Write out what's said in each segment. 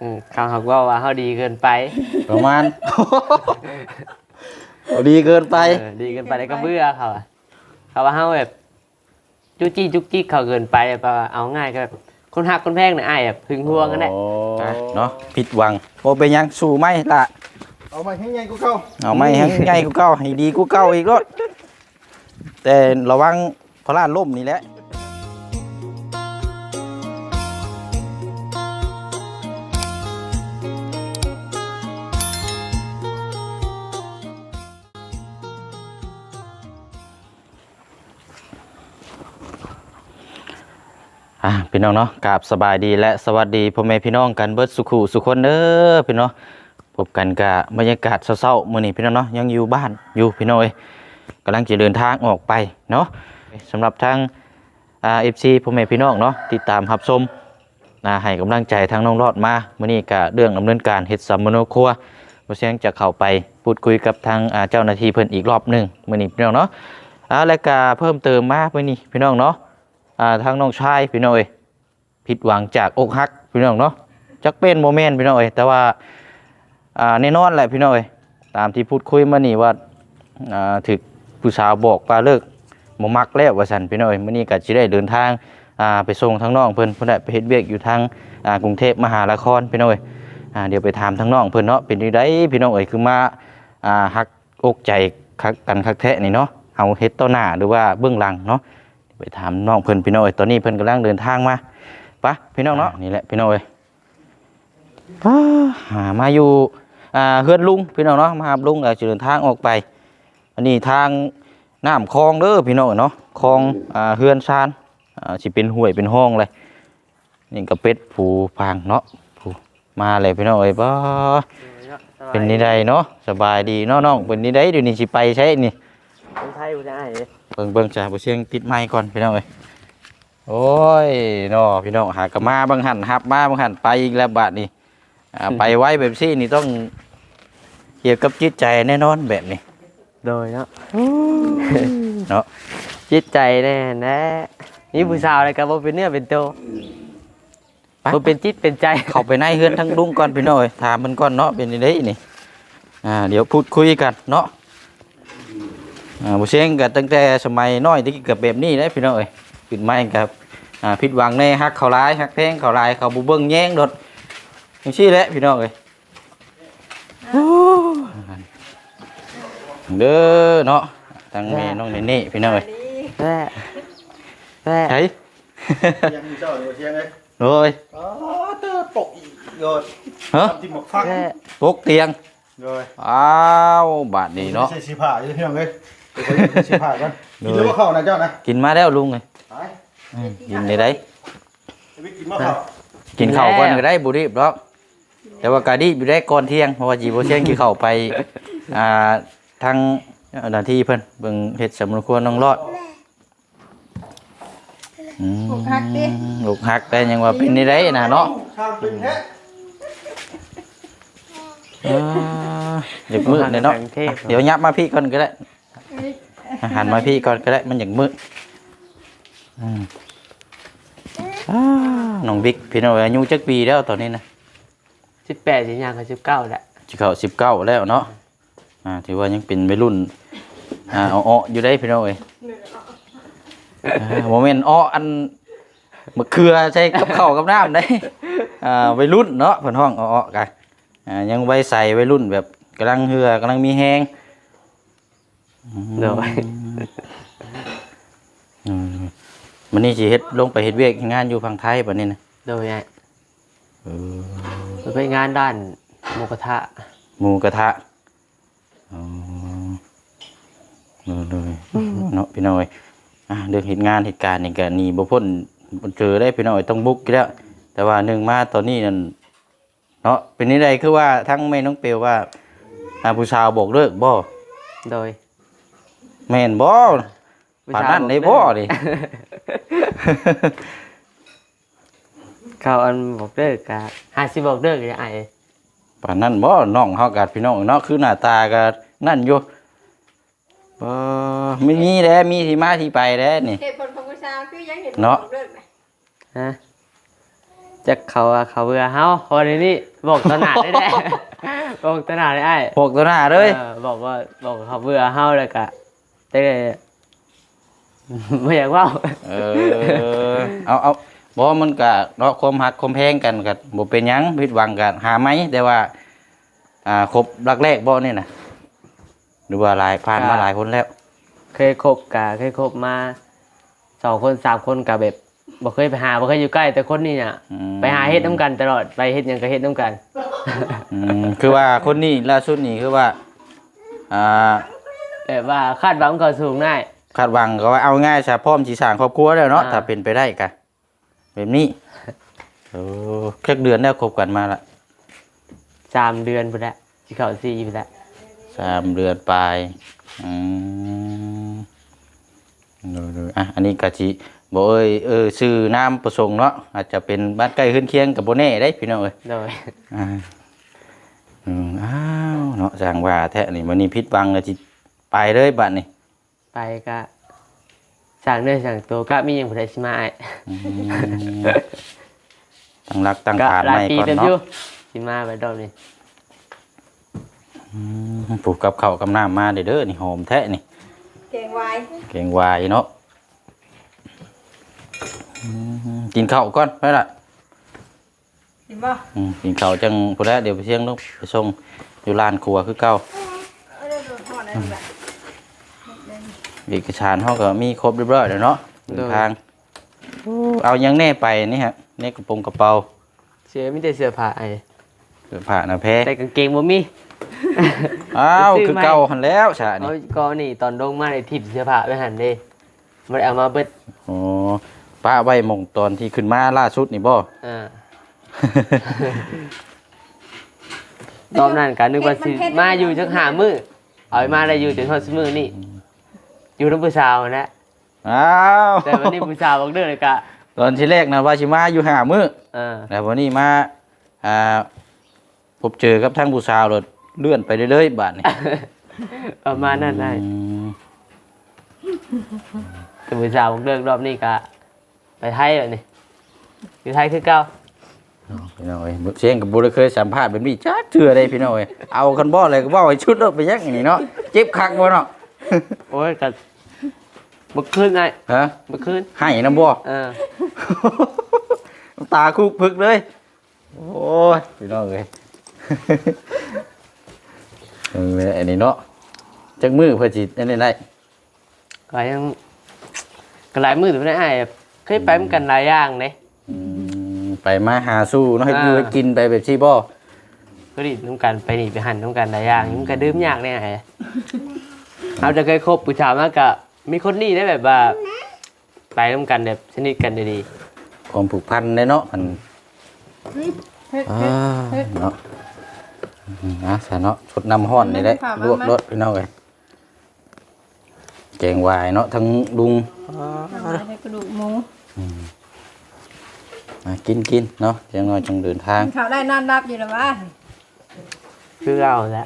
อืมเขาหักว่าว่าเขาดีเกินไปประมาณดีเกินไป เออดีเกินไปแล้วก็เบื่อเขาอะเขาว่าเขาแบบจุกจี้จุกจี้เขาเกินไปแบบว่าเอาง่ายก็แบบคนหักคนแพงเนี่ยไอ้ายแบบพึงพวงกันแหละโอ้เนาะผิดหวังโอเป็นหยังสู้ไหมล่ะ เอามาให้ไงกูเข้าเอาไม่ให้ง่ายกูเก้าให้ดีกูเก้าอีกรถแต่ระวังพลาดล่มนี่แหละ พี่น้องเนาะกราบสบายดีและสวัสดีพ่อแม่พี่น้องกันเบิดสุขุสุขคนเด้อพี่น้องพบกันกับบรรยากาศเศร้าๆมื้อนี้พี่น้องเนาะยังอยู่บ้านอยู่พี่น้องเอ้ยกำลังจะเดินทางออกไปเนาะสำหรับทางอ่า FC พ่อแม่พี่น้องเนาะติดตามรับชมนะให้กำลังใจทางน้องรอดมามื้อนี้ก็เรื่องดำเนินการเฮ็ดสัมมโนครัวบ่เสียงจะเข้าไปพูดคุยกับทางเจ้าหน้าที่เพิ่นอีกรอบหนึงมื้อนี้พี่น้องเนาะอ่าแล้วก็เพิ่มเติมมามื้อนี้พี่น้องเนาะอ่าทางน้องชายพี่น้องเอ้ย ผิดหวังจากอกหักพี่น้องเนาะจักเป็นโมเมนต์พี่น้องเอ้ยแต่ว่าอ่าแน่นอนแหละพี่น้องเอ้ยตามที่พูดคุยมานี่ว่าอ่าถึกผู้สาวบอกว่าเลิกบ่มักแล้วว่าซั่นพี่น้องเอ้ยมื้อนี้ก็สิได้เดินทางอ่าไปส่งทางน้องเพิ่นเพิ่นได้ไปเฮ็ดเวียกอยู่ทางอ่ากรุงเทพมหานครพี่น้องเอ้ยอ่าเดี๋ยวไปถามทางน้องเพิ่นเนาะเป็นจังไดพี่น้องเอ้ยคือมาอ่าฮักอกใจคักกันคักแท้นี่เนาะเฮาเฮ็ดต่อหน้าหรือว่าเบื้องหลังเนาะไปถามน้องเพิ่นพี่น้องเอ้ยตอนนี้เพิ่นกำลังเดินทางมา ปะพี่น้องเนาะนี่แหละพี่น้องเอ้ยอ้าหามาอยู่อ่าเฮือนลุงพี่น้องเนาะมาหาลุงแล้วจะเดินทางออกไป อันนี้ทางน้ำคลองเด้อพี่น้องเนาะคลองอ่าเฮือนซานอ่าสิเป็นห้วยเป็นห้องเลยนี่ก็เป็ดผูพางเนาะผูมาเลยพี่น้องเอ้ยบ่เป็นนี่ใดเนาะสบายดีเนาะน้องเป็นนี่ใดเดี๋ยวนี้สิไปใช้นี่คนไทยกูจะไอ้ายเบิ่งเบิ่งจ้าบ่เสียงติดไมค์ก่อนพี่น้องเอ้ย โอ้ยเนาะพี่น้องหากะมาบางหันหับมาบางหันไปอีกแล้วบาดนี้อ่าไปไว้แบบซี่นี่ต้องเกี่ยวกับจิตใจแน่นอนแบบนี้ โดยเนาะเนาะจิตใจแน่แน่นี่ผู้สาวอะไรกันว่าเป็นเนื้อเป็นตัวไปบ่เป็นจิตเป็นใจเข้าไปในเฮือนทั้งลุงก่อนพี่น้องเอ้ยถามมันก่อนเนาะเป็นนี่ได้นี่อ่าเดี๋ยวพูดคุยกันเนาะอ่าบ่เสียงก็ตั้งแต่สมัยน้อยที่เกิดแบบนี้ได้พี่น้องเอ้ย ขึ้นมากับอ่าผิดหวังในฮักเขาร้ายฮักแพงเขาร้ายเขาบ่เบิ่งแย่งโดดจังซี่แหละพี่น้องเอ้ยโอ้เด้อเนาะทั้งแม่น้องเนเน่พี่น้องเอ้ยแม่แม่ไสยังมีเจ้าอยู่เชียงเลยโอ้ยอ๋อเตอตกอีกโดดฮะทำที่หมกฟักแม่ตกเตียงโดยอ้าวบาดนี้เนาะใส่สีผ้าอยู่ที่น้องเลยไปใส่สีผ้ากันกินแล้วก็เข้านะเจ้านะกินมาแล้วลุงไงไป อืมกินได้ได้ไปกินมะเข้ากินข้าวก่อนก็ได้บุรีบหรอกแต่ว่ากะดีอยู่ได้ก่อนเที่ยงเพราะว่าจีโบเชียงกินข้าวไปอ่าทางหน้าที่เพิ่นเบิ่งเฮ็ดสำนวนครัวน้องรอดอืมอกหักดิอกหักแต่ยังว่าเป็นนี่ได้นะเนาะชามเป็นแท้อ่าอยากมืดเลยเนาะทงเทพเดี๋ยวยับมาพี่ก่อนก็ได้หันมาพี่ก่อนก็ได้มันอยากมืดอืมอ่า น้องบิ๊กพี่น้องอายุจักปีแล้วตอนนี้นะสิบแปดสิยังกับสิบเก้าแหละสิเข้าสิบเก้าแล้วเนาะอ่าถือว่ายังเป็นวัยรุ่นอ่าอ้อๆอยู่ได้พี่น้องเอ้ยอ่าโมเมนต์อ้ออันมะเขือใช้กับข้าวกับน้ำได้อ่าวัยรุ่นเนาะเพิ่นห้องอ้อๆกันอ่ายังไว้ใส่วัยรุ่นแบบกำลังเหือกำลังมีแฮงโดยอื มมันนี่สิเฮ็ดลงไปเฮ็ดเวียกงานอยู่ฝั่งไทยบัดนี้นะโดยไอ้เออมันไปงานด้านหมูกระทะหมูกระทะอ๋อเออเลยเนาะพี่น้อยอะเรื่องเหตุงานเหตุการณ์นี่ก็หนี่บ่พ้นบ่เจอได้พี่น้อยต้องบุกอยู่แล้ว แต่ว่าหนึ่งมาตอนนี้นั่นเนาะเป็นนี่ใดคือว่าทั้งแม่น้องเปียวว่าอ่าผู้สาวบอกเลิกบ่โดย แม่นบ่ผู้ ป่านสาวนั้นได้บบ่อกเลิกดิเขาอันบอกเลิกกะห้าสิบบอกเลิกจะไอ้ป่านนั้นบ่น้องเฮากัดพี่น้องเนาะคือหน้าตาก็นั่นอยู่บ่ไม่มีแล้มีที่มาที่ไปแล้วนี่เหตุผลของผู้ชายคือยังเห็นเนาะเลิกนะฮะจะเขาว่าเขาเบื่อเฮาพอในนี้บอกตวหนาได้แน่บอกตวหนาได้ไอ้พวกตัวหน้าเลยออบอกว่าบอกว่าเขาเบื่อเฮาแล้วก็ได้ ไม่อยากเว่าเออเอาเอาบ่มันก็เนาะความหักความแพงกันก็บ่เป็นหยังผิดหวังกันหาไหมแต่ว่า อ่าครบรักแรกบ่นี่น่ะหรือว่าหลายผ่านมาหลายคนแล้ว เคยคบกะเคยคบมาสองคนสามคนกับแบบบ่เคยไปหาบ่เคยอยู่ใกล้ แต่คนนี้เนี่ยอืม ไปหาเฮ็ดน้ำกันตลอดไปเฮ็ดหยังก็เฮ็ดน้ำกัน อืมคือว่าคนนี้ล่าสุดนี่คือว่า อ่า แบบว่าคาดหวังเขาสูงได้ คาดหวังก็ว่าเอาง่ายซะพร้อมสิสร้างครอบครัวแล้วเนาะอ่า ถ้าเป็นไปได้กะแบบนี้โอ้แค่เดือนแล้วคบกันมาละสามเดือนไปแล้วที่เขาสี่ไปแล้วสามเดือนปลายอืมดูดูอะอันนี้กะจิบอกเอ้ยเออชื่อน้ำประสงค์เนาะอาจจะเป็นบ้านใกล้ขึ้นเคียงกับโบเน่ได้พี่น้องเอ้ย โดย อ่าอืมอ้าวเนาะจางว่าแท้นี่มันนี่พิษบังเลยจิไปเลยบัดนี่ ไปก็สั่งเนื้อสั่งตัวก็มีอย่างผู้ใดสิมาอ้ายอืมตั้งรักตั้งก็ฐานหลาใหยม่ปีก่อนเต็มอยู่เนาะสิมาไปรอบนี้อืมปลูกกับข้าวกับน้ำมาเด้อเด้อนี่หอมแท้นี่ เก่งไว้เก่งวายเนาะอืมกินข้าวก่อนไปละเห็นป่ะอืมกินข้าวจังพุ่นแล้วเดี๋ยวไปเที่ยงลูกไปส่งอยู่ลานครัวคือเก่า เออโดนทอดอะไรแบบ เอกชานเขาก็มีครบเรียบร้อยแล้วเนาะเดินทางเอายังแน่ไปนี่ฮะแน่กระโปรงกระเป๋าเสื้อมีแต่เสื้อผ้าไอ้เสื้อผ้าหน้าแพ้แต่กางเกงบ่มีอ้าวซื้อคือไหมเก่าหันแล้วชาเอานี่ก็นี่ตอนลงมาในทิปเสื้อผ้าไปหันเด้บ่ได้เอามาเบิดโอ้ป้าไว้หมองตอนที่ขึ้นมาล่าสุดนี่บ่อ่าตอนนั้นก็นึกว่าสิมาอยู่จักหามื้อเอามาได้อยู่จนฮอดซุมื้อนี่ อยู่นำผู้สาวนั่นแหละอ้าวแต่วันนี้ผู้สาวบอกเด้อเลยกะตอนที่แรกนะว่าชิมาอยู่หามือเออแต่วันนี้มาอ่าพบเจอกับทั้งผู้สาวเลยเลื่อนไปเรื่อยๆบาทนี่ประมาณนั้นได้อืมแต่ผู้สาวบอกเลิกรอบนี้กะไปไทยเลยนี่อยู่ไทยคือเก่าพี่น้องเอ้ยเสียงกับบุรเคยสัมภาษณ์แบบนี้จ้าเถื่อได้พี่น้องเอ้ยเอาคันบ่อะไรก็บ่ให้ชุดเลิกไปยังอย่างนี้เนาะเจ็บคักบ่เนาะโอ้ยกะ เมื่อคืนไงฮะเมื่อคืนให้น้ำบ่เออตาคุกพึกเลย โอ้ยพี่น้องเอ้ยเอออันนี้เนาะจักมือเพื่อจิอันนี้ได้ก็ยังก็หลายมือถือไม่ได้อ้ายเคยไปเหมือนกันหลายอย่างเด้อืมไปมาหาสู้เนาะให้อ่าดูให้กินไปแบบที่บ่ก็ดิน้ำกันไปนี่ไปหันน้ำกันหลายอย่างมันก็ดื่มยากเนี่ยไอ้เอาจะเคยคบผู้ชายมากกะ มีคนนี้ได้แบบว่าไปน้ำกันแบบสนิทกันดีความผูกพันเลยเนาะมันเฮ้ยอ่าเฮ้ยเนาะอืมนะสาเนาะชดน้ำห้อนนี่ได้ค่ะลวกมารสพี่น้องเลยแกงวายเนาะทั้งลุงให้กระดูกหมูมากินกินเนาะจังน้อยจังเดินทาง เขาได้นอนรับอยู่แล้ววะๆคือเราแหล้ว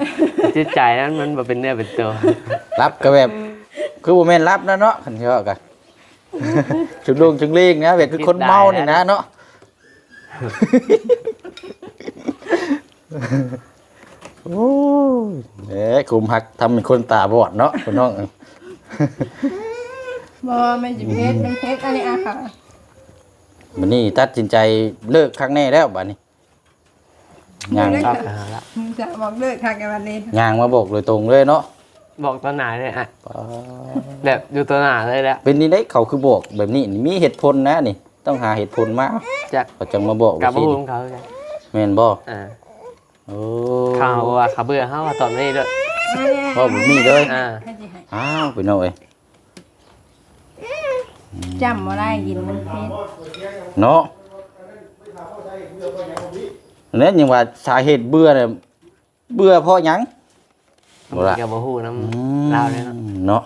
จิตใจนั้นมันบ่เป็นเนื้อเป็นตัว รับก็แบบ คือบ่แม่นรับนะเนาะคันเชื่อกันจุดลุงจุงลิงนะแบบคือคนเมานี่นะเนาะโอ้ยเอ๊ะคุมหักทำเป็นคนตาบอดเนาะคุณน้องบ่ไม่จิเพชรมันเพชรอันนี้อะค่ะวันนี้ตัดสินใจเลิกครั้งแน่แล้วบัดนี้ย่างครับเอาละจะบอกเลิกค่ะกันวันนี้ย่างมาบอกโดยตรงเลยเนาะ บอกตัวหนาเลยอะแบบอยู่ตัวหนาเลยแหละเป็นนี่ได้เขาคือบอกแบบนี้นี่มีเหตุผลนะนี่ ต้องหาเหตุผลมาจากเขาจังมาบอกกับว่าพูสิของเขาเลยแม่นบ่อ่าโอ้เขาว่าเขาเบื่อเขาว่าตอนนี้ด้วยบ่แบบนี้เลยอ่าให้สิให้อ้าวพี่น้องเอ้ยจำบ่ได้กินมันเพชรเนาะแล้วยังว่าสาเหตุเบื่อเนี่ยเบื่อเพราะหยัง บ่ล่ะ กับพูน้อืำเล่าเลยเนาะเนาะ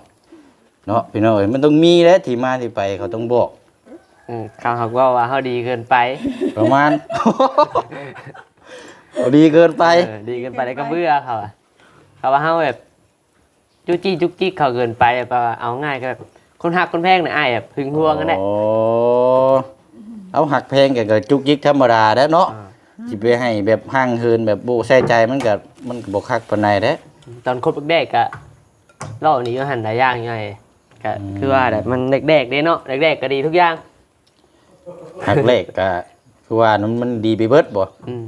เนาะพี่น้องเอ้ยมันต้องมีแหล้วที่มาที่ไปเขาต้องบอก อืมเขาเขาว่าว่าเขาดีเกินไปประมาณ เอาดีเกินไป เออดีเกินไปแล้วก็เบื่อเขาอะเขาว่าเขาแบบจุกจี้จุกจี้เขาเกินไปแบบว่าเอาง่ายก็แบบคนหักคนแพงเนี่ยไอ้ายแบบพึงพวงกันแหละ โอ้เอาหักแพงก็ก็จุกยิกธรรมดาแด้วเนาะอ่า สิไปให้แบบห่างเหินแบบโบใส่ใจมันก็มันก็บ่คักปานใดเด้ ตอนคบแรกๆก็รอบนี้ก็หันหลายอย่างยังไงก็คือว่าแบบมันเด็กๆเด้เนาะเด็กๆก็ดีทุกอย่างหักเลขก็คือว่ามันมันดีไปเบิดบ่อืม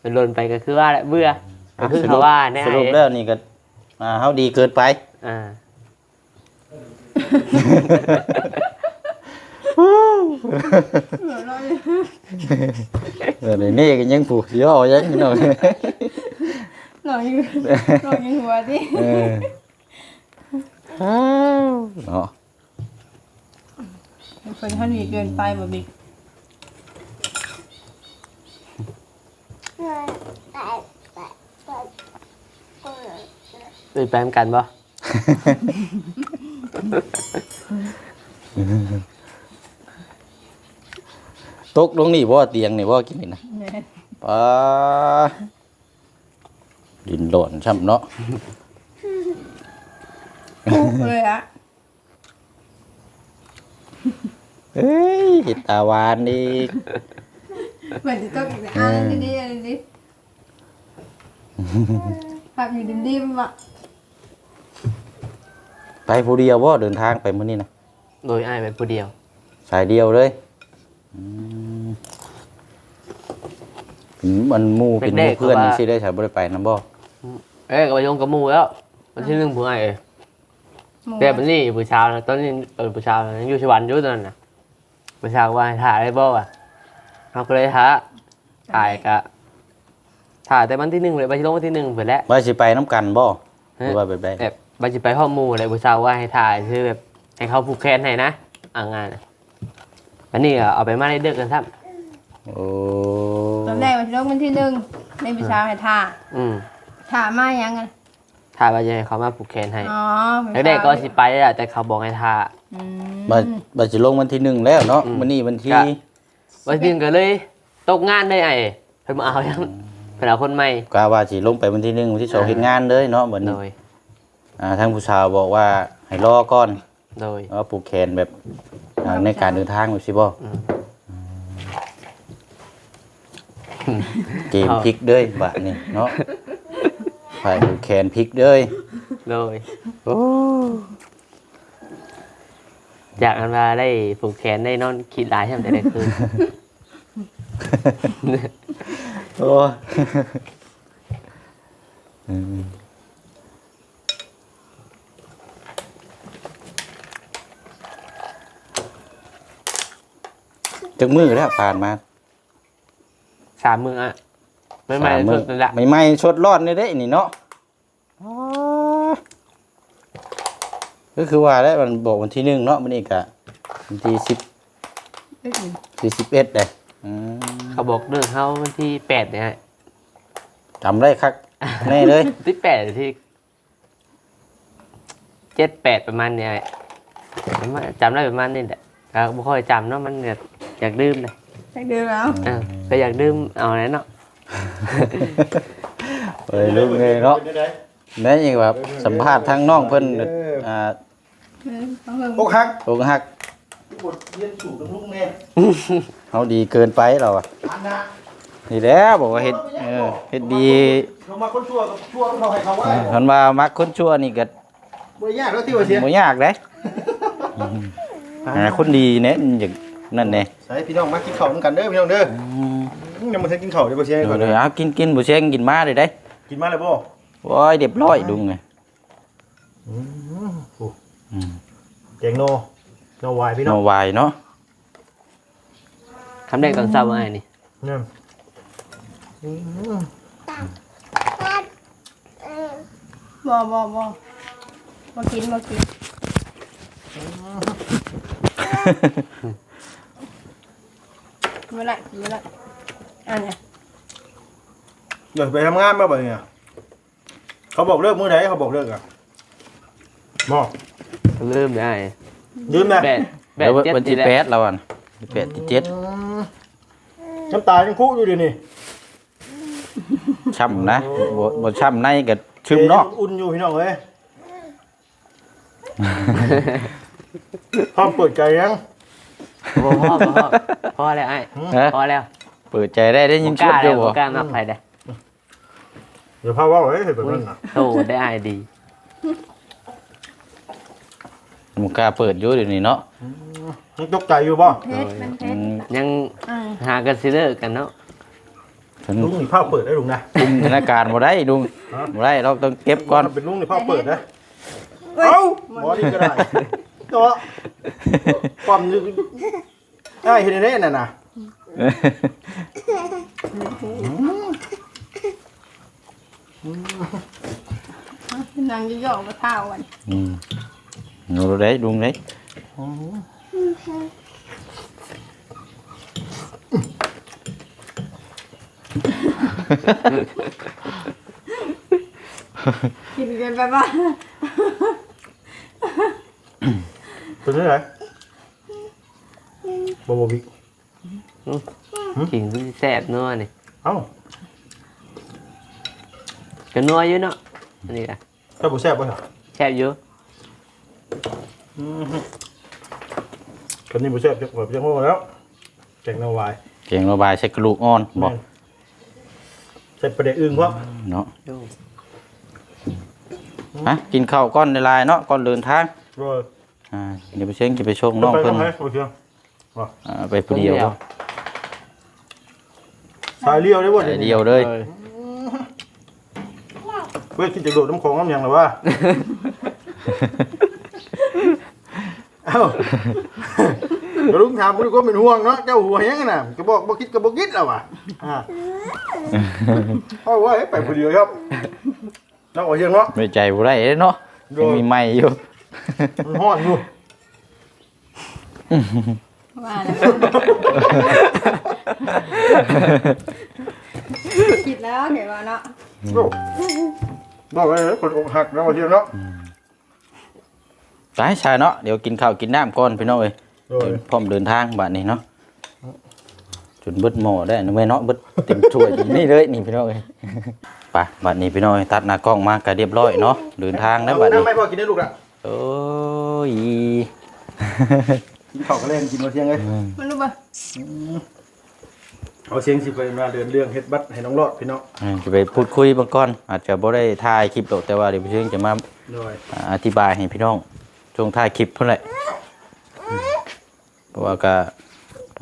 เป็นลนไปก็คือว่าแหละเบื่อก็คือสรุเขาปว่าแน่สรุปแล้วนี่ก็อ่าเฮาดีเกินไป อ่าเออเดี๋ยวนี่ก็ยังผูกย่อยังพี่น้อง หน่อยอยู่หน่อยอยู่หัวดิเออเนาะคนเขาหนีเกินไปบ่บิ๊กเป็นแปมกันปะตกลงนี่บ่เตียงนี่บ่กินนี่นะแม่นปา ดินหล่นช่ำเนาะปุ๊บเลยอะเอ้ยเห็ดตาหวานอีกเหมือนจะต้องอีกแล้วอันนี้อันนี้ภาพอยู่ดิมๆอะไปผู้เดียวบ่เดินทางไปมื้อนี้นะโดยอ้ายไปผู้เดียว สายเดียวเลยอืมอืมมันหมู่เป็นหมู่เพื่อนนี่สิได้ใช้บ่ได้ไปนํบ่ เอ้ยกับไปยงกับหมูแล้ววันที่หนึ่งผู้อ้ายเอ้ยหมูแต่วันนี้ผู้เช้านะตอนนี้เออผู้เช้านะยังอยู่ชวันอยู่ตอนนั้นนะผู้เช้าว่าให้ถ่ายได้บ่วะเขาก็เลยถ่าถ่ายกะถ่ายแต่วันที่หนึ่งเลยไปที่ลงวันที่หนึ่งเปิดแล้ว ว่าสิไปนํกันบ่หรือว่าแบบใดแบบบัจิไปห้องหมูเลยผู้เช้าว่าให้ถ่ายคือแบบให้เขาผูกแขนให้นะอ่างงานน่ะอันนี้ก็เอาไปมาได้เดือกกันซ้โอ้ตอนแรกวันที่ลงวันที่หนึ่งในพิชาให้ท่าำอืม ท่ามายังไงถ่ายว่าจะให้เขามาผูกแขนให้อ๋อแรกๆก็สิไปอะแต่เขาบอกให้ถ่ายอืมบ่บ่สิลงวันที่หนึ่งแล้วเนาะอืมมื้อนี้วันที่ก็วันที่หนึ่งก็เลยตกงานได้ไอ้เพิ่นมาเอายังเพิ่นเอาคนใหม่กว่าว่าสิลงไปวันที่หนึ่งวันที่สองเฮ็ดงานเลยเนาะบัดโดนี้ยอ่าทางผู้ชาวบอกว่าให้รอก่อนโดย ว่าผูกแขนแบบอ่าในการเดินทางแบบสิบ่อืม เกมพลิกเด้ยบาดนี้เนาะ ฝ่ายผูกแขนพลิกเด้ยโดยอยากอันว่าได้ผูกแขนได้นอนคิดหลายใช่ไหมแต่ได้คืนโอ้อืมจักมือแล้วผ่านมาสามมืออะ ไม่ไม่สาสุดนั่นแหละไม่ไม่ชดรอดนี่เด้นี่เนาะก็คือว่าแล้วมันบอกวันที่หนึ่งเนาะมันอีกอะวันที่สิบเอ้ยสี่สิบเอ็ดเลยอืมเขาบอกเรื่องเขาวันที่แปดเนี่ยจำได้คักแน่เลยที่แปดหรือที่เจ็ดแปดประมาณเนี่ยประมาณจำได้ประมาณนี้แหละก็ไม่ค่อยจำเนาะมันเนี่ยอยากดื่มเลยไปดูแล้วเออก็อยากดื่มเอาไหนเนาะ เอ้ยลูกเลยเนาะแม่ยังแบบสัมภาษณ์ทางน้องเพิ่นอ่าเออเขาเพิ่งอกหักอกหักบทเรียนสูตรกับลูกแม่เขาดีเกินไปเราอะอันนะนี่แหล้วบอกว่าเฮ็ดเออเฮ็ดดีเขามาคนชั่วกับชั่วเขาให้เขาไว้เพิ่นว่ามักคนชั่วนี่ก็บ่ยากแล้วที่ว่าเสียบ่ยากเด้หาคนดีเนี่ยอย่างนั่นแน่ใส่พี่น้องมากินข้าวด้วยกันเด้อพี่น้องเด้อ ยังมาทันกินข้าวเดี๋ยวบ่เสียเดี๋ก่อนยวๆเอากินกินบ่เชงกินมาเลยได้กินมาเลยบ่โอ้ยเรียบร้อยดุงไงแกงโนโนวายพี่น้น้อองงวายเนาะคำแรกตอนเช้าว่าไงนี่เนี่ยบ่บ่บ่บ่กินบ่กิน ไม่ละไม่ละ อันเนี้ยเดี๋ยวไปทำงานมาบ่เนี่ยเขาบอกเลิกมื้อไหนเขาบอกเลิกอะบ่เริ่มได้ลืมนะแปดแปเดี๋ยดวเจ็ดวันทีที่แล้วแปดแล้วอะแปดที่เจ็ดน้ำตายังคุกอยู่ดินี่ช่ำนะบ่บ่ช่ำในกับชึมเนาะอุ่นอยู่พี่น้องเอ้ยพร้อมเปิดใจยังบ่พ่อบ่พ่อพ่อแล้วไอ้ฮะพอแล้ว เปิดใจได้ได้ยินกชุดล้าอแล้ยู่วบ่บ่กล้านับไปได้เดี๋ยวพาว่าไว้เห็นแบบนั้นนะโตได้ไอ้ดีหมูกล้าเปิดอยู่เดี๋ยวนี้เนาะยังตกใจอยู่บ่เพชรเป็นเพอืชรมยังอ่าหากันซิเลิกกันเนาะฉันลุงนี่ผ้าเปิดได้ลุงนะคุมสถานการณ์บ่ได้ลุงฮะบ่ได้เราต้องเก็บก่อนเป็นลุงนี่ผ้าเปิดนะเอ้าหมอนี่ก็ได้เนาะความนึกได้เห็นได้น่ะนะ นางจะหยอกมาเท้าวันอืมหนูได้ลุงได้กินกันไปบ้างเป็นยังไงบอบบิก กินคือแซ่บนัวนี่เอ้าก็นัวอยู่เนาะอันนี้ล่ะถ้าบุแซ่บป่ะครับแซ่บอยู่คนนี้บุแซ่บจะแบบยังว่าแล้วแกงนาวายเก่งระบายใช้กระดูกอ่อนบ่ใส่ประเดี๋ยวอึ่งเพราะเนาะโย่ฮะกินข้าวก้อนในลายเนาะก่อนเดินทางโรยอ่าเดี๋ยวไปเชิงจะไปชงน้องไปเพิ่นทำไมโอเคอ่าไปผู้เดียวบ่ สายเลี้ยวได้บ่ไปเดียวเลยออเว้ยคิดจะโดดน้ำคลองน้ำยังหรือว่าเอ้าเดี๋ยวลุงถามลุงก็เป็นห่วงเนาะเจ้าหัวแห้งน่ะก็บอกบ่คิดก็บ่คิดแล้วว่ะอ่าเอาไว้ไปผู้เดียวครับน้องหัวเชียงเนาะ ไม่ใจบ่ได้เด้เนาะโดยังยมีไม้อยู่ มันฮ้อนอยู่ ว่าแล้ว คิดแล้วเดี๋ยวว่าเนาะโอ้บอกเลยคนอกหักน้องหัวเชียงเนาะไปชายเนาะเดี๋ยวกินข้าวกินน้ำก่อนพี่น้องเอ้ยโดยเดี๋ยวพร้อมเดินทางบัดนี้เนาะจนเบิดหม้อได้นะแม่เนาะเบิดเต็มถ้วยอยู่นี่เลยนี่พี่น้องเอ้ยไปบัดนี้พี่น้องเอ้ยตัดหน้ากล้องมาก็เรียบร้อยเนาะเดินทางแล้วบัดนี้น้ำไม่พอกินได้ลูกละโอ้ยกินข้าวก็เล่นกินหัวเชียงเลยมันรู้ป่ะ เอาเชียงสิไปมาเดินเรื่องเฮ็ดบัตรให้น้องรอดพี่น้องอืมจะไปพูดคุยเบางก่อน อาจจะบ่ได้ถ่ายคลิปหรอกแต่ว่าเดี๋ยวพี่เชิงจะมาโดยอ่าอธิบายให้พี่น้องช่วงถ่ายคลิปเพิ่นแหละอืมเพราะว่าก็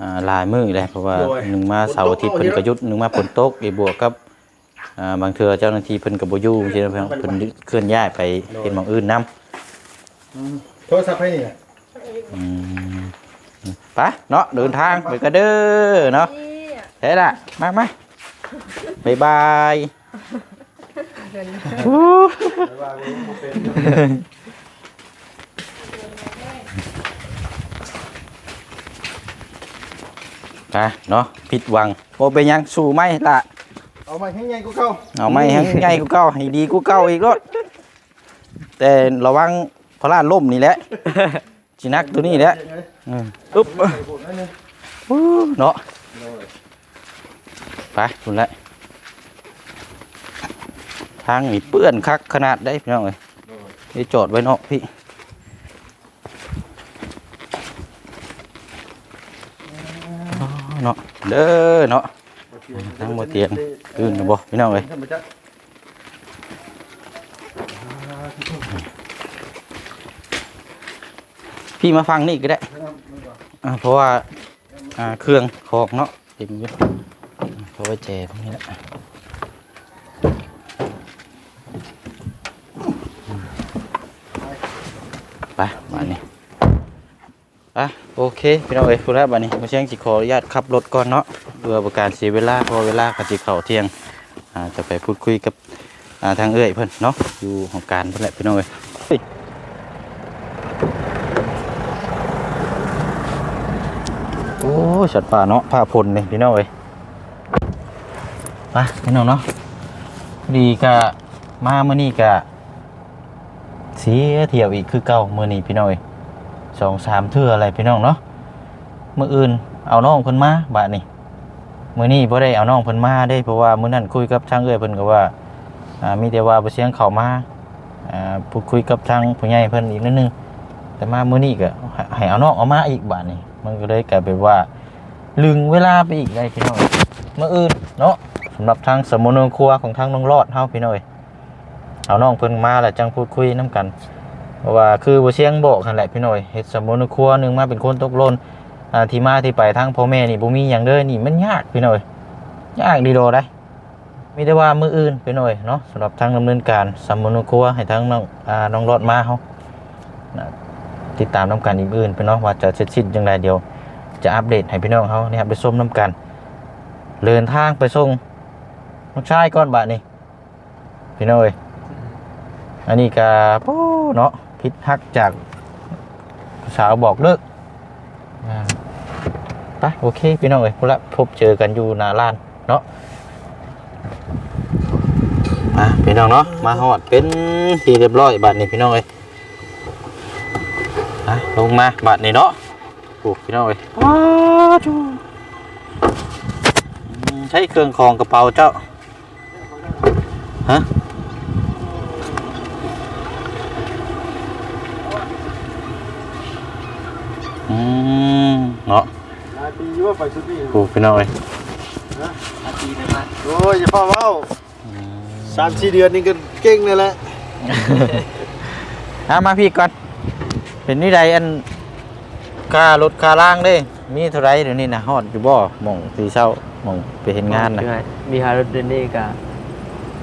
อ่าหลายมื้อเลยเพราะว่าหนึ่งมาเสาร์อาทิตย์เพิ่นก็หยุดหนึ่งมาฝนตกอีกบวกกับอ่าบางเทื่อเจ้าหน้าที่เพิ่นก็บ่อยู่ใช่ไหมเพิ่นเพิ่นเคลื่อนย้ายไปเฮ็ดหม้องอื่นนํ โทรศัพท์ให้นี่อืมไปเนาะเดินทางไปกันเด้อเนาะ เฮ้ยล่ะมามาบ๊ายบายอู้ไปเนาะผิดหวังโอเป็นหยังสู้ไหมล่ะ เอามาให้ไงกูเข้าเอาไหมให้ใหญ่กูเก่าให้ดีกูเก่าอีกรถแต่ระวังพลาดล่มนี่แหละชินักตัวนี้แหละอืมอุ๊บอู้เนาะ ไปคุณละทางนี่เปื้อนคักขนาดได้พี่น้องเอ้ยนี่จอดไว้เนาะพี่เนาะเด้อเนาะทั้งหมดเตียงอื่นบ่พี่น้องเอ้ยพี่มาฟังนี่ก็ได้เพราะว่าอ่าเครื่องของเนาะเต็มอยู่ เพราะว่าแจตรงนี้แหละไปมานี่อะโอเคพี่น้องเอ้ยพูดแล้วบัดนี้มาเชียงสิขออนุญาตขับรถก่อนเนาะเพื่อประการเสียเวลาเพราะเวลาก็สิเข้าเที่ยงอ่าจะไปพูดคุยกับอ่าทางเอ้ยเพิ่นเนาะอยู่ของการเพิ่นแหละพี่น้องเอ้ยโอ้สัตว์ป่าเนาะผ้าพลนี่พี่น้องเอ้ย ไปพี่น้องเนาะพอดีกะมาเมื่อนี้กะเสียเที่ยวอีกคือเก่าเมื่อนี้พี่น้องเอ้ยสองสามเทื่ออะไรพี่น้องเนาะเมื่ออื่นเอาน้องเพิ่นมาบาดนี้มื่อนี้บ่ได้เอาน้องเพิ่นมาได้เพราะว่ามื้อนั้นคุยกับทางเอ้ยเพิ่นก็ว่าอ่ามีแต่ว่าบ่เสียงเข้ามาอ่าพูดคุยกับทางผู้ใหญ่เพิ่นอีกนิดนึงแต่มามื้อนี้ก็ให้เอาน้องเอามาอีกบาดนี้มันก็เลยกลายเป็นว่า ลึงเวลาไปอีกเลยพี่น้อยเมื่ออื่นเนาะ สำหรับทางสมุนครัวของทางน้องรอดเฮาพี่น้อยเอาน้องเพิ่นมาแล้วจังพูดคุยน้กันเพราะว่าคือบ่เชียงบอกนั่นแหละพี่น้อยเฮ็ดสมุนครัวหนึงมาเป็นคนตกหล่นอ่าที่มาที่ไปทางพ่อแม่นี่บ่มีหยังเด้อนี่มันยากพี่น้อยยากดีโดได้มีแต่ว่ามืออื่นไปหน่อยเนาะสำหรับทางดำเนินการสำมนุครัวให้ทางน้องอ่าน้องรอดมาเขาติดตามน้ำกันอีกอื่นไปเนาะว่าจะเสร็จสิ้นยังไงเดียว จะอัปเดตให้พี่น้องเขานี่ครับไปส้มน้ำกันเดินทางไปส่ง น้องชายก้อนบาทนี่พี่น้อยอันนี้ก็โอ้เนาะพิษฮักจากสาวบอกเลิกอ่าไปโอเคพี่น้องเอ้ยพวกละพบเจอกันอยู่นาลานเนาะมาพี่น้องเนาะมาหอดเป็นทีเรียบร้อยบัตรนี่พี่น้องเอ้ยอะลงมาบัตรนี่เนาะปลูพี่น้องเอ้ยอ้าจูใช้เครื่องของกระเป๋าเจ้า ฮะอืมเนาะนาทีว่าไปสุดที่ปลูกพี่น้องเอ้ยโอ้ยอย่าพ่อเว้าสามสี่เดือนนี่ก็เก่งเลยแหละอะมาพี่ก่อน เป็นนี่ใดอันค่ารถค่าล่างเด้ มีเท่าไรเดี๋ยวนี้นะฮอดอยู่บ่หมองตีเช้าหมองไปเห็นงานนะ มีฮารถเดนนี่ก็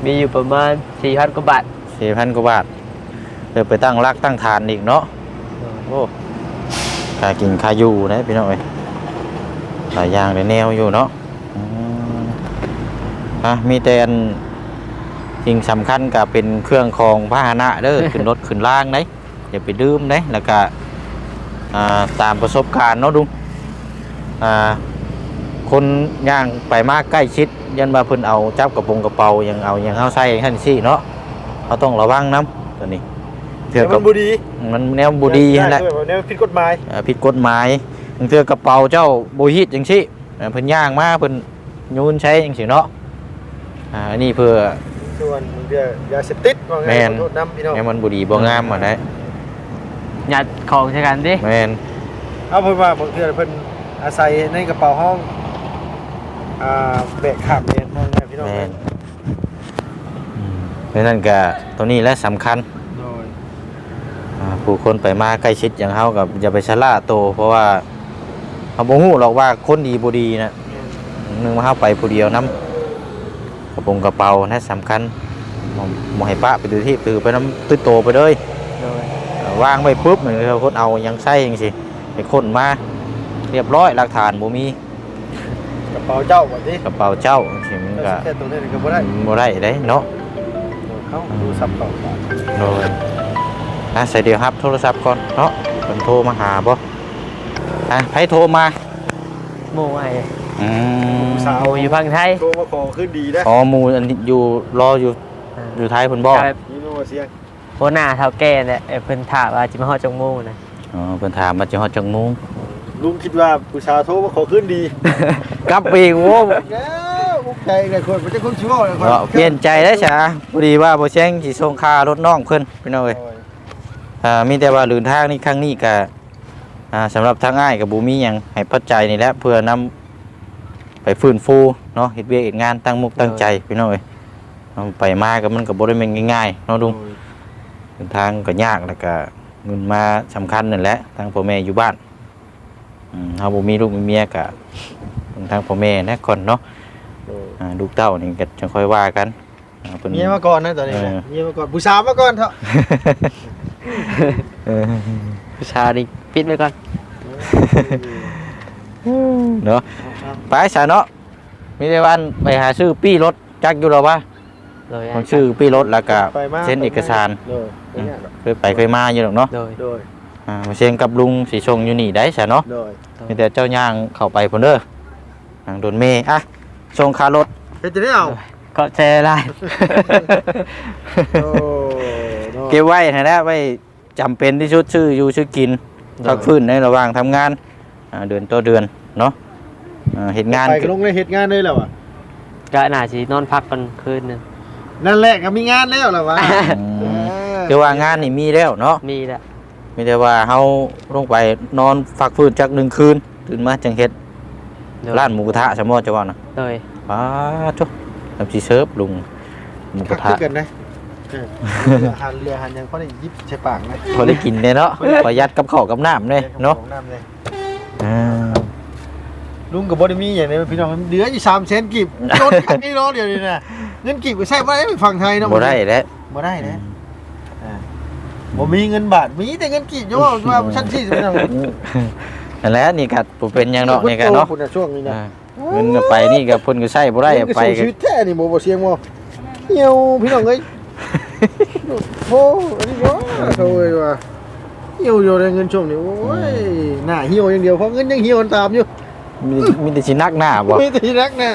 มีอยู่ประมาณสี่พันกว่าบาทสี่พันกว่าบาทเดี๋ยวไปตั้งรักตั้งฐานอีกเนาะโอ้ค่ากินค่าอยู่นะพี่น้องเอ้ยหลายอย่างในแนวอยู่เนาะอืมอะมีแต่อันสิ่งสำคัญก็เป็นเครื่องของพาหนะเด้อขึ้นรถขึ้นล่างเด้อย่าไปดื่มเด้แล้วก็อ่าตามประสบการณ์เนาะดุงอ่า คนย่างไปมากใกล้ชิด ยันมาเพิ่นเอาจับกระโปรงกระเป๋ายังเอายังเข้าใส่ท่านซี่เนาะเขาต้องระวังน้ำตัวนี้เถื่อแต่กัมับนบุดีมันแนวบุดีนั่นแหละใช่แนวผิดกฎหมาย เอ่อผิดกฎหมายบางเทื่อกระเป๋าเจ้าโบฮิตจังซี่เอ่อเพิ่นย่างมาเพิ่นยูนใช้จังซี่เนาะอ่าอันนี้เพื่อ ส่วนมึงเดียวยาเสพติดว่าไงแม่น ขอโทษน้ำพี่น้องให้มันบุดีบ่งามอะนะยัดของใช้กันดิแม่นเอาเพิ่นว่าบางเทื่อเพิ่นอาศัยในกระเป๋าห้อง อ่าแบกขับเองห้องไงพี่น้องแม่นอืมเพราะฉะนั้นก็ตัวนี้แหละสำคัญโดยอ่าผู้คนไปมาใกล้ชิดอย่างเฮากับอย่าไปชะล่าโตวเพราะว่าเขาบ่ฮู้หรอกว่าคนดีบ่ดีนะนึงว่าเฮาไปผู้เดียวนํกระโปรงกระเป๋านะสำคัญบ่บ่ให้ปะไปดูที่ตือไปน้ำตื้อโตไปเลยโดยเอ่อวางไว้ปุ๊บเหมือนเขาคนเอายังใส่จังซี่ไปคนมาเรียบร้อยหลักฐานบ่มี กระเป๋าเจ้าแบบนี้กระเป๋าเจ้าจังซี่มันก็แค่ตัวนี้ก็บ่ได้บ่ได้เด้เนาะเข้าดูซับต่อไปโดยอะใส่เดี๋ยวครับโทรศัพท์ก่อนเนาะเพิ่นโทรมาหาบ่อะไผโทรมาโม่ไอ้อืมสาวโมอยู่พังไทยโทรมาขอขึ้นดีนะอ๋อหมู่อันที่อยู่รออยู่อยู่ท้ายเพิ่นบ่ใช่นี่โน้เสียงโคหน้าเท่าแก่เนี่ยเอ้ยเพิ่นถามว่าจิมาฮอดจังโมงนะอ๋อเพิ่นถามมาจะฮอดจังมุง ลุงคิดว่าผู้สาวโทรมาขอขึ้นดีกลับไปอีกโว้แล้วอุกใจเลยคนมันจะคนชิวเลยคนเนาะเปลี่ยนใจได้ซะพอดีว่าบ่แจ้งสิส่งค่ารถน้องเพิ่นพี่น้องเอ้ยอ่ามีแต่ว่าเดินทางนี่ครั้งนี้ก็อ่าสำหรับทางอ้ายกับบูมีหยังให้ปัจจัยนี่แหละเพื่อนำไปฟื้นฟูเนาะเฮ็ดเวียกเฮ็ดงานตั้งมุกตั้งใจพี่น้องเอ้ยเอาไปมาก็มันก็บ่ได้แม่นง่ายๆเนาะลุง เดินทางก็ยากแล้วก็เงินมาสำคัญนั่นแหละทางพ่อแม่อยู่บ้านอืม เฮาบ่มีลูกมีเมียก็ต้องทางพ่อแม่นะก่อนเนาะอ่าลูกเต้านี่ก็จังค่อยว่ากันอ่าเพิ่น เมียมาก่อนนะตอนนี้นะเออ เมียมาก่อนผู้สาวมาก่อนเถอะเออผู้ชายนี่ปิดไว้ก่อนเนาะไปสาเนาะมีแต่วันไปหาซื้อปี้รถจักอยู่หรอวะโดยต้องชื่อปี้รถแล้วก็ไปมาเซ็นเอกสาร โดยไปเนี่ยเคยไปเคยมาอยู่หรอกเนาะโดยโดย อ่ามาเซ็นกับลุงสีชงอยู่นี่ได้สาเนาะโดยมีแต่เจ้าย่างเข้าไปพุ่นเด้อทางโดนเมย์อะส่งค่ารถ เฮ็ดจะได้เอาก็แชร์ได้ โอ้เนาะ เก็บไว้นะนะไว้จำเป็นที่ชุดชื่ออยู่ชื่อกินพักฟื้นในระหว่างทำงานอ่าเดือนต่อเดือนเนาะอ่าเห็นงาน ไปก็ลงในเหตุงานเลยแล้วอะ ก็น่าสินอนพักกันคืนหนึงนั่นแหละก็มีงานแล้วล่ะวะอืเอมอคือว่างานนี่มีแล้วเนาะมีแหละ มีแต่ว่าเฮาลงไปนอนฝักฟื้นจักหนึ่งคืนตื่นมาจังเฮ็ดโดยร้านหมูกระทะซะบ่จะว่าน่ะโดยป้าทุทำสิเสิร์ฟลุงหมูกคัระกทะคือกันนะเอออาหารเรืออาหารยังพอได้ยิบใช้ปากนะพอได้กินเลยเนาะประหยัดกับข้าวกับน้ำเลยเนาะของำเลยอ่าลุงกับบอดมีอย่างนี้พี่น้องเหลืออยู่สามเซนกีบโดนคักนี่เนาะเดี๋ยวนี้นะเงินกีบไปใช้บ่ได้ไปฝั่งไทยเนาะบ่ได้แล้วบ่ได้นะอ่า บ่มีเงินบาทมีแต่เงินกีบโย่ว่าชั้นที่พี่น้องนั่นแหละนี่ก็บ่เป็นหยังเนาะนี่ก็เนาะพุ่นช่วงนี้นะอ่าเงินก็ไปนี่ก็เพิ่นก็ใช้บ่ได้เงินก็ไปสู้ก็ชีวิตแท้นี่บ่บ่เสียงบ่เหี่ยวพี่น้องเอ้ยโอ้อันนี้บ่โอ้ยว่าเหี่ยวอยู่ในเงินช่วงนี้โอ้ยหน้าเหี่ยวอย่างเดียวเพราะเงินยังเหี่ยวตามอยู่มีมีแต่สินักหน้าบ่มีแต่ที่รักแน่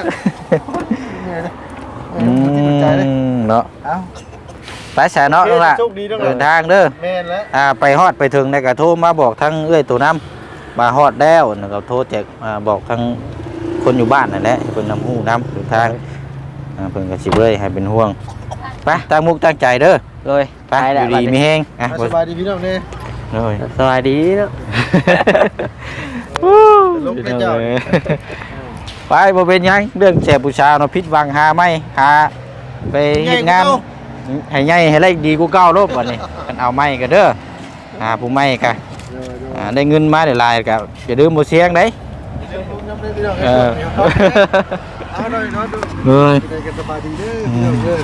เหนื่อยนะอืไม่ต้องใจเลยมเนาะ เอ้า ไปแสเนาะน้องล่ะโชคดีน้องล่ะเดินทางเด้อ แม่นแล้วอ่าไปฮอดไปถึงได้ก็โทรมาบอกทั้งเอ้อยตัวน้ำมาฮอดแล้วแล้วก็โทรแจกอ่าบอกทั้งคนอยู่บ้านนั่นแหละให้เพิ่นนำฮู้นำเดินทางอ่าเพิ่นก็สิเว้ยให้เป็นห่วงไปตั้งมุกตั้งใจเด้อโดยไปไปอแล้วยู่ดีมีแฮงอะสบายดีพี่น้องเด้อโอ้ยสวัสดีเนาะ ลงไปเจ้า ไปบ่เป็นหยังเรื่องแสบบูชาเนาะพิษวังหาไม่หาไปเฮ็ดงาน ให้ ใหญ่ให้ได้ดีกูเก่าโลดบัดนี้กันเอาไม้ก็เด้อหาผู้ไม้ก็อ่าได้เงินมาได้หลายก็อย่าลืมบ่เสียงเด้เออเอาหน่อยเนาะดูเอ้ยไปกันสบายดีเด้อพี่น้องเด้อ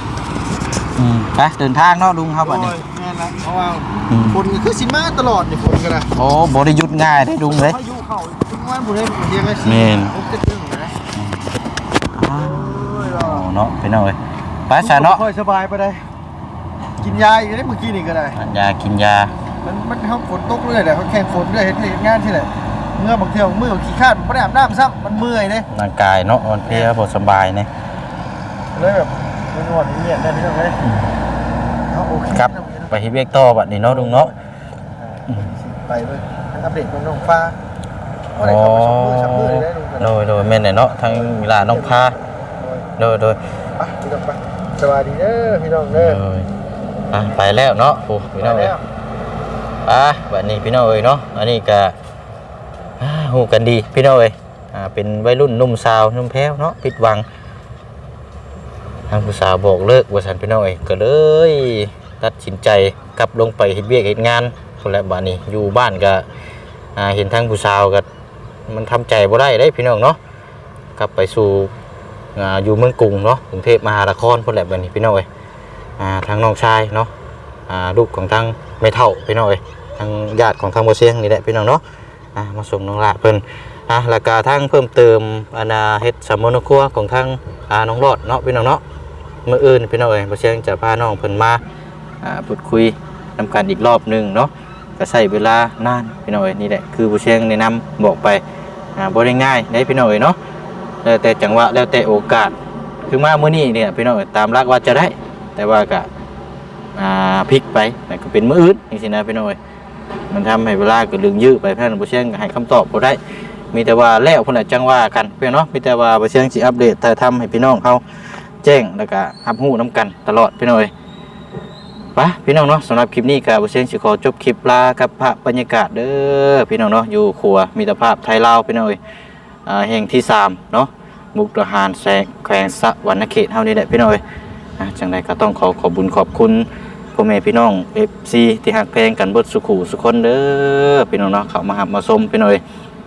อืมไปเดินทางเนาะลุงครับบัดนี้โอ้ยแม่นละเพราะว่าอืมฝนก็คือสิมาตลอดนี่ฝนก็ได้โอ้บ่ได้หยุดง่ายได้ลุงเด้พายุเข้าทุกวันผู้ใดผู้เดียวก็สิแม่นผมจะตึงนะอ้าวเนาะไปเนาะเอ้ยไปซะเนาะค่อยสบายไปได้ กินยาอยู่ได้เมื่อกี้นี่ก็ได้ทานยากินยา มันมันเฮาฝนตกเรื่อยแหละเขาแข่งฝนเรื่อยเฮ็ดเฮ็ดงานที่ไหนเมื่อบางเที่ยวมือขี้คร้าดบ่ได้อาบน้ำซ้ำมันเมื่อยเด้ร่างกายเนาะอ่อนเพลียบ่สบายเนี่ยเลยแบบมันนวดเงียบได้พี่น้องเอ้ยเอาโอเคครับไปเฮ็ดเวียกต่อบัดนี้เนาะลุงเนาะไปเบิ่งอัปเดตของน้องฟ้าบ่ได้เข้าไปสองมือสามมือเลยได้ลุงกันโดยโดยแม่นแหละเนาะทางเวลาน้องพาโดยโดยไปพี่น้องไปสวัสดีเด้อพี่น้องโดเด้อย อะไปแล้วเนาะโอ้พี่น้องไปเอ้ยแล้วอะบัดนี้พี่น้องเอ้ยเนาะอันนี้ก็อ่าฮู้กันดีพี่น้องเอ้ยอ่าเป็นวัยรุ่นหนุ่มสาวหนุ่มแพ้วเนาะผิดหวัง ทางผู้สาวบอกเลิกว่าซั่นพี่น้องเอ้ยก็เลย ตัดสินใจกลับลงไปเฮ็ดเวียกเฮ็ดงานพุ่นแหละบัดนี้อยู่บ้านก็อ่าเห็นทางผู้สาวก็มันทำใจบ่ได้เด้พี่น้องเนาะกลับไปสู่อ่าอยู่เมืองกรุงเนาะกรุงเทพมหานครพุ่นแหละบัดนี้พี่น้องเอ้ย อ่าทางน้องชายเนาะอ่าลูกของทางไม่เท่าพี่น้องเอ้ยทางญาติของทางโมเสียงนี่แหละพี่น้องเนาะอ่ามาส่งน้องละเพิ่นอะแล้วก็ทางเพิ่มเติมอาณาเฮ็ดสามโนครัวของทางอ่าน้องรอดเนาะพี่น้องเนาะมื้ออื่นพี่น้องเอ้ยโมเสียงจะพาน้องเพิ่นมาอ่าพูดคุยนำกันอีกรอบหนึงเนาะก็ใช้เวลานานพี่น้องเอ้ยนี่แหละคือโมเสียงแนะนำบอกไปอ่าบ่ได้ง่ายได้พี่น้องเอ้ยเนาะแล้วแต่จังหวะแล้วแต่โอกาสคือมามื้อนี้เนี่ยพี่น้องเอ้ยตามรักว่าจะได้ แต่ว่าก็อ่าพลิกไปแล้วก็เป็นมืออื่นอย่างนี้นะพี่น้อยมันทำให้เวลาก็ลึงยื้อไปเพื่อนผู้เชียงให้คำตอบบ่ได้ มีแต่ว่าแล้วคนละจังว่ากันเพื่อนเนาะมีแต่ว่าผู้เชียงสิอัปเดตถ่ายทำให้พี่น้องเขาแจ้งแล้วก็รับรู้น้กันตลอดพี่น้อยปะพี่น้องเนาะสำหรับคลิปนี้ก็ผู้เชี่ยงสิขอจบคลิปลากับภาพบรรยากาศเด้อพี่น้องเนาะอยู่ครัวมีแต่ภาพไทยลาวพี่น้อยอ่าแห่งที่สามเนาะมุกดาหารแสงแขวงสะวรรณเขตเฮานี่แหละพี่น้อย อ่าจังใดก็ต้องขอขอบบุญขอบคุณพ่อแม่พี่น้อง FC ที่หักแพงกันเบิดสุขูสุคนเด้อพี่น้องเนาะเขามาหับมาชมพี่น้อย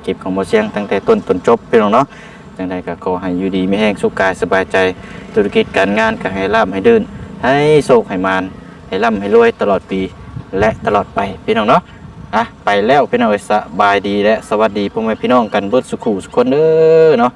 เก็บของบ่เสียงตั้งแต่ต้นจนจบพี่น้องเนาะจังใดก็ขอให้อยู่ดีมีแห้งสุขกายสบายใจธุรกิจการงานก็ให้ร่ำให้เดินให้โชคให้มานให้ร่ำให้รวยตลอดปีและตลอดไปพี่น้องเนาะอะไปแล้วพี่น้องเอ้ยสบายดีและสวัสดีพ่อแม่พี่น้องกันเบิดสุขูสุคนเด้อเนาะ